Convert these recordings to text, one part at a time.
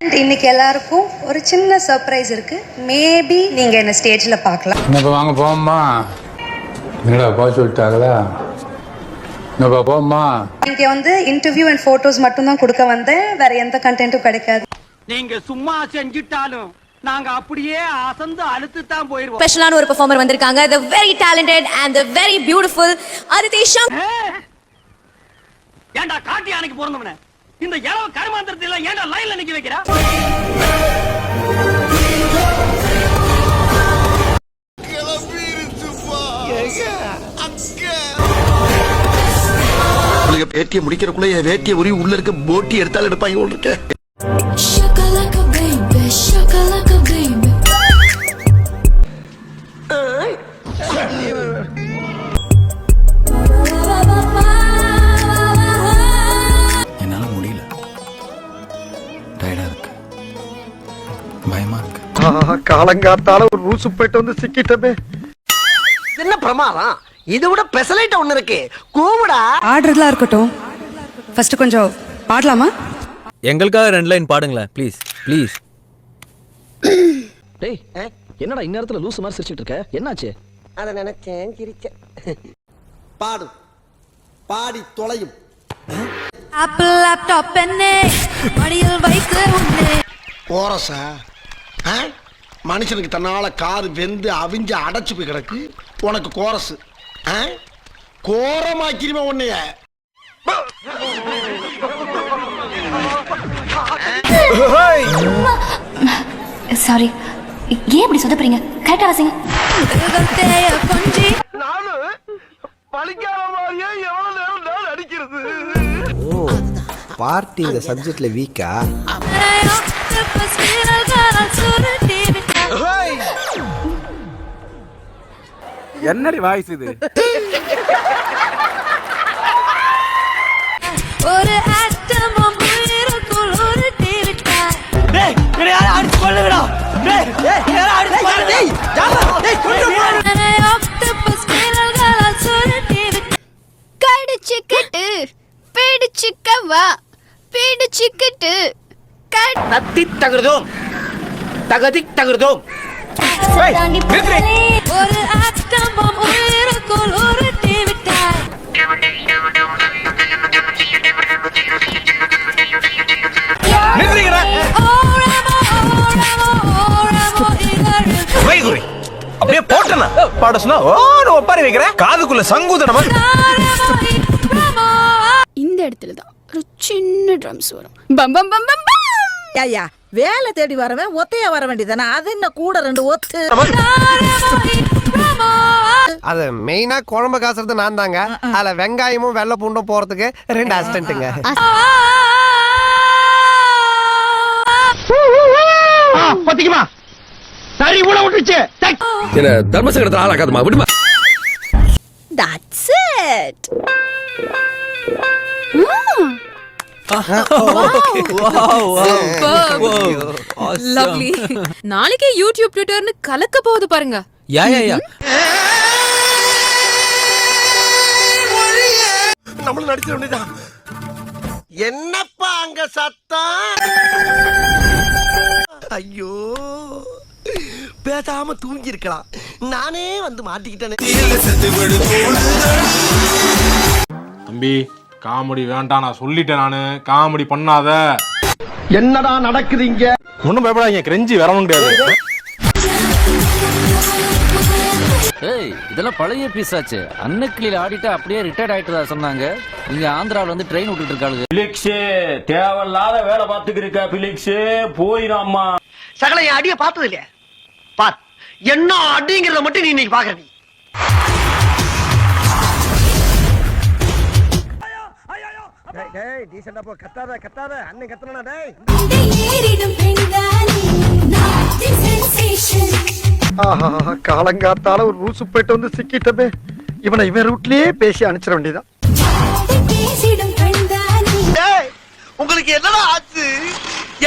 இன்னைக்கு எல்லாருக்கும் ஒரு சின்ன சர்ப்ரைஸ் இருக்கு. மேபி நீங்க என்ன ஸ்டேஜ்ல பார்க்கலாம். என்னப்பா வாங்க போம்மா என்னடா போக சொல்லிட்டாங்களா? என்னப்பா போம்மா இங்க வந்து இன்டர்வியூ அண்ட் போட்டோஸ் மட்டும் தான் கொடுக்க வந்தேன். வேற எந்த கண்டென்ட்டும் கிடைக்காது. நீங்க சும்மா செஞ்சிட்டாலும் நாங்க அப்படியே அசந்து அழுத்து தான் போயிருவோம் ஸ்பெஷலான ஒரு பெர்ஃபார்மர் வந்திருக்காங்க. The very talented and the very beautiful Aditi Shankar ஏன்டா காட்டி யானைக்கு பிறந்தவன? இந்த இளவ கருமாந்திரத்தை எல்லாம் ஏன்டா லைன்ல நிக்க வைக்கிறா? வேட்டியை முடிக்கிறக்குள்ள என் வேட்டியை உரி உள்ள இருக்க போட்டி எடுத்தாலும் எடுப்பாங்க உள்ள காலங்காத்தால ஒரு ரூசு போயிட்டு வந்து சிக்கிட்டமே. என்ன பிரமாதம்? இதை விட பெசலைட் ஒண்ணு இருக்கு. கூவுடா. ஆடுறதுலாம் இருக்கட்டும். ஃபர்ஸ்ட் கொஞ்சம் பாடலாமா? எங்களுக்காக ரெண்டு லைன் பாடுங்களேன் ப்ளீஸ் ப்ளீஸ் டேய் என்னடா இந்நேரத்துல லூசு மாதிரி சிரிச்சிட்டு இருக்க? என்னாச்சு? அத நினைச்சேன் சிரிச்சேன். பாடு. பாடி தொலையும். ஆப்பிள் லேப்டாப் பெண்ணே மடியில் வைத்து உன்னே கோரசா ஆ? மனுஷனுக்கு தன்னால காது வெந்து அவிஞ்சு அடைச்சு போய் கிடக்கு. உனக்கு கோரசு. ஆ? கோரமாக்கிருமே உன்னைய. சாரி ஏன் இப்படி சொதப்புறீங்க கரெக்டா வாசிங்க. நானும் பழிக்காத மாதிரியே எவ்வளவு நேரம் நான் அடிக்கிறது? பார்ட்டி இந்த சப்ஜெக்ட்ல வீக்கா என்னடி வாய்ஸ் இது? ஒரு ஆட்டமும் உயிருக்குள் உருட்டி விட்டாய் டேய் என்னை யாரும் அடிச்சு கொல்லுங்கடா? டேய் யாரும் அடிச்சு கொல்லுங்க? என்னை octopus விரல்களால் சுருட்டி விட்டாய். கடிச்சுக்கிட்டு பிடிச்சுக்கவா? பிடிச்சுக்கிட்டு கடி- தத்தி தகுதோம் தகதி தகுதோம் ஒரு ஆட்டமும் உயிருக்குள் உருட்டி விட்டாய் இதழில் அப்படியே போட்டனா? பாட சொன்னா ஓ ஒப்பாரி காதுக்குள்ள சங்கூதனமா. இந்த இடத்துல தான் ஒரு சின்ன ட்ரம்ஸ் வரும். பம் பம் பம் பம் பம்! ஐயா வேலை தேடி வரவன் ஒத்தையா வர வேண்டியதானே அது என்ன கூட ரெண்டு ஒத்து. அது மெயினா குழம்பு காசுறது நான் தாங்க அதுல வெங்காயமும் வெள்ளை பூண்டும் போறதுக்கு ரெண்டு அசிஸ்டன்ட்டுங்க பாத்தீங்களா சரி உள்ள விட்டுச்சு என்ன தர்மசங்கடத்தை ஆளாக்காதமா விடுமா? That's it. Lovely. நாளைக்கே யூடியூப் ட்விட்டர்னு கலக்க போகுது பாருங்க. யா யா யா வேண்டியதான் என்னப்பா அங்க சத்தம்? ஐயோ. பேசாம தூங்கி இருக்கலாம் நானே வந்து மாட்டிக்கிட்டேனே. தம்பி காமெடி வேண்டாம் நான் சொல்லிட்டேன் நானு. காமெடி பண்ணாத. என்னடா நடக்குது இங்க? ஒன்றும் பயப்படாதீங்க கிரெஞ்சி வரவும் கிடையாது. ஏய் இதெல்லாம் பழைய பீஸ் ஆச்சு. அன்னக்கிளியில ஆடிட்டு அப்படியே ரிட்டையர்ட் ஆயிட்டதா சொன்னாங்க. இங்க ஆந்திராவுல வந்து ட்ரெயின் விட்டுட்டு இருக்காளுங்க. பிலிக்ஸ் தேவையில்லாத வேலை பார்த்துக்கிருக்க பிலிக்ஸ் போயிடாமா சகல என் அடிய பார்த்தது இல்லையா பாத் என்ன அடிங்கிறத மட்டும் நீ இன்னைக்கு பாக்குற டேய், டேய் டீசெண்டா போ. கத்தாத கத்தாத. அண்ணன் கத்தனா டேய். ஆஹா காலங்காத்தால ஒரு ரூசு போயிட்டு வந்து சிக்கிட்டமே. இவனை இவன் ரூட்லயே பேசி அனுப்பிச்சிட வேண்டியதான் உங்களுக்கு என்னடா ஆச்சு?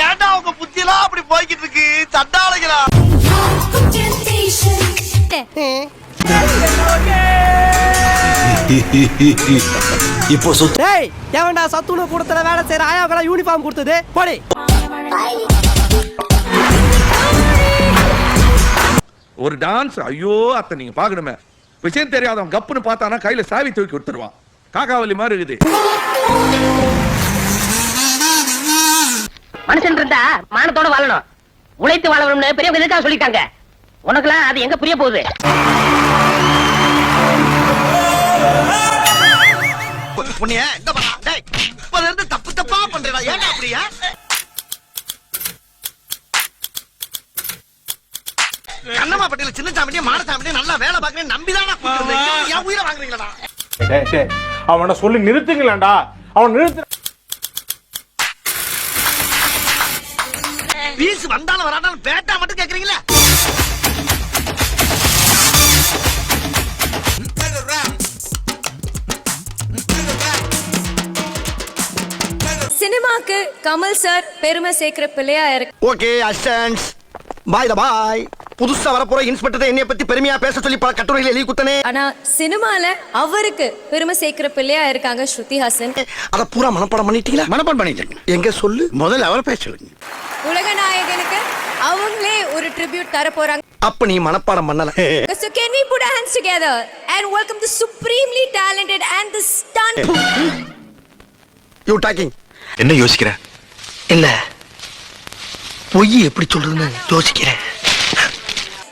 ஏன்டா உங்க புத்தியெல்லாம் அப்படி போய்கிட்டு இருக்கு? சண்டாளைகளா? யாருக்கும் temptation. டேய் எவன்டா சத்துணவு கூடத்துல வேலை செய்யற ஆயாவுக்கெல்லாம் யூனிஃபார்ம் கொடுத்தது? போடி. ஒரு டான்ஸ் ஐயோ அத்தை நீங்க பாக்கணுமே விஷயம் தெரியாதவன் கப்புன்னு பார்த்தானா கையில சாவி தூக்கி கொடுத்துருவான். காக்காவலி மாதிரி இருக்குது. மனுஷன் இருந்தா மானத்தோட வாழணும். உழைத்து வாழணும்னு பெரியவங்க எதுக்காக சொல்லிட்டாங்க? உனக்குலாம் அது எங்க புரிய போகுது? உன்னைய இந்த பாரா, டேய், இப்பல இருந்து தப்பு தப்பா பண்றடா. ஏன்டா அப்படியா கண்ணம்மா பட்டியல சின்ன சாமிட்டியும் மான சாமிட்டியும் நல்லா வேலை பாக்குறேன் நம்பிதானா என் உயிரை வாங்குறீங்களா அவனை சொல்லி நிறுத்துங்களேன்டா அவன் நிறுத்து பீஸ் வந்தாலும் வராட்டாலும் பேட்டா மட்டும் கேக்குறீங்களா? சினிமாக்கு கமல் சார் பெருமை சேர்க்கிற பிள்ளையா இருக்கு. Okay assistance. பாய் த பாய் புதுசா வரப்போற இன்ஸ்பெக்டர் என்னைய பத்தி பெருமையா பேச சொல்லி பல கட்டுரைகள் எழுதி குத்தனே ஆனா சினிமால அவருக்கு பெருமை சேர்க்கிற பிள்ளையா இருக்காங்க ஸ்ருதி ஹாசன். அத பூரா மனப்பாடம் பண்ணிட்டீங்களா? மனப்பாடம் பண்ணிட்டேன். எங்க சொல்லு? முதல்ல அவரை பேச சொல்லுங்க. உலக நாயகனுக்கு அவங்களே ஒரு ட்ரிபியூட் தர போறாங்க அப்ப நீ மனப்பாடம் பண்ணல. So can we put our hands together and welcome the supremely talented and the stunned you talking என்ன யோசிக்கிற? இல்ல. பொய் எப்படி சொல்றதுன்னு யோசிக்கிறேன்.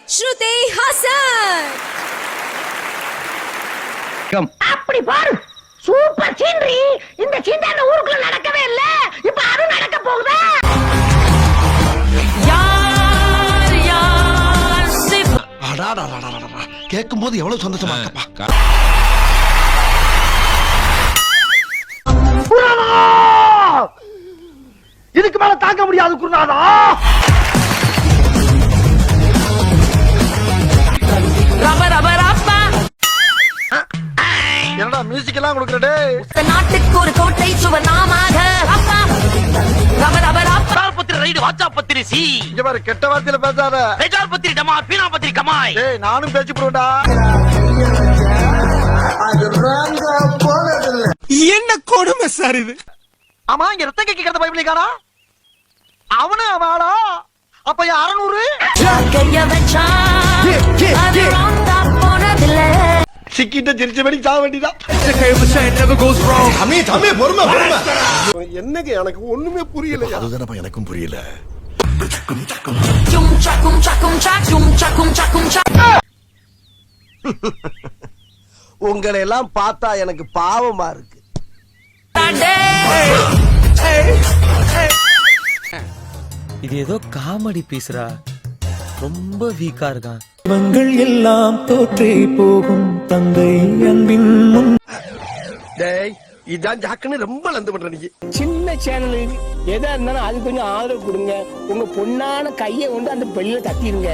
Shruti Hassan. அப்படி பாரு. சூப்பர் சீனரி இந்த சீன் ஊருக்குள்ள நடக்கவே இல்ல. இப்ப அது நடக்க போகுதா? கேட்கும் போது எவ்வளவு சந்தோஷமா இருக்கப்பா மேல தாங்க முடியாது குருநாதா. என்னடா மியூசிக் எல்லாம் கொடுக்கறடே நாட்டுக்கு ஒரு கோட்டை சுவர் நாமாக. ரைடு பத்திரி சி. இங்க பாரு கெட்ட வார்த்தையில பேசாத. ரெஜார் பத்திரி டமா பீனா பத்திரி கமாய். டேய் நானும் பேச்சு போடுடா என்ன கொடுமை சார் இது? ஆமா இங்க ரத்தம் கேட்கறத பைபிளிக்காரா அவனு அவளா அப்ப அறநூறு? சிக்கிட்ட சிரிச்ச மணி சாக வேண்டியதான் என்னங்க எனக்கு ஒண்ணுமே புரியல அதுதானப்பா எனக்கும் புரியல. உங்களை எல்லாம் பார்த்தா எனக்கு பாவமா இருக்கு. இது ஏதோ காமெடி பீஸ்ரா. ரொம்ப வீக்கா இருக்கான். இவங்கள் எல்லாம் தோற்றே போகும் தந்தை அன்பின் முன். டேய் இதான் ஜாக்குன்னு ரொம்ப லந்து பண்ற நீ. சின்ன சேனல் எதா இருந்தாலும் அது கொஞ்சம் ஆதரவு கொடுங்க. உங்க பொண்ணான கையை கொண்டு அந்த பெல்ல தட்டிடுங்க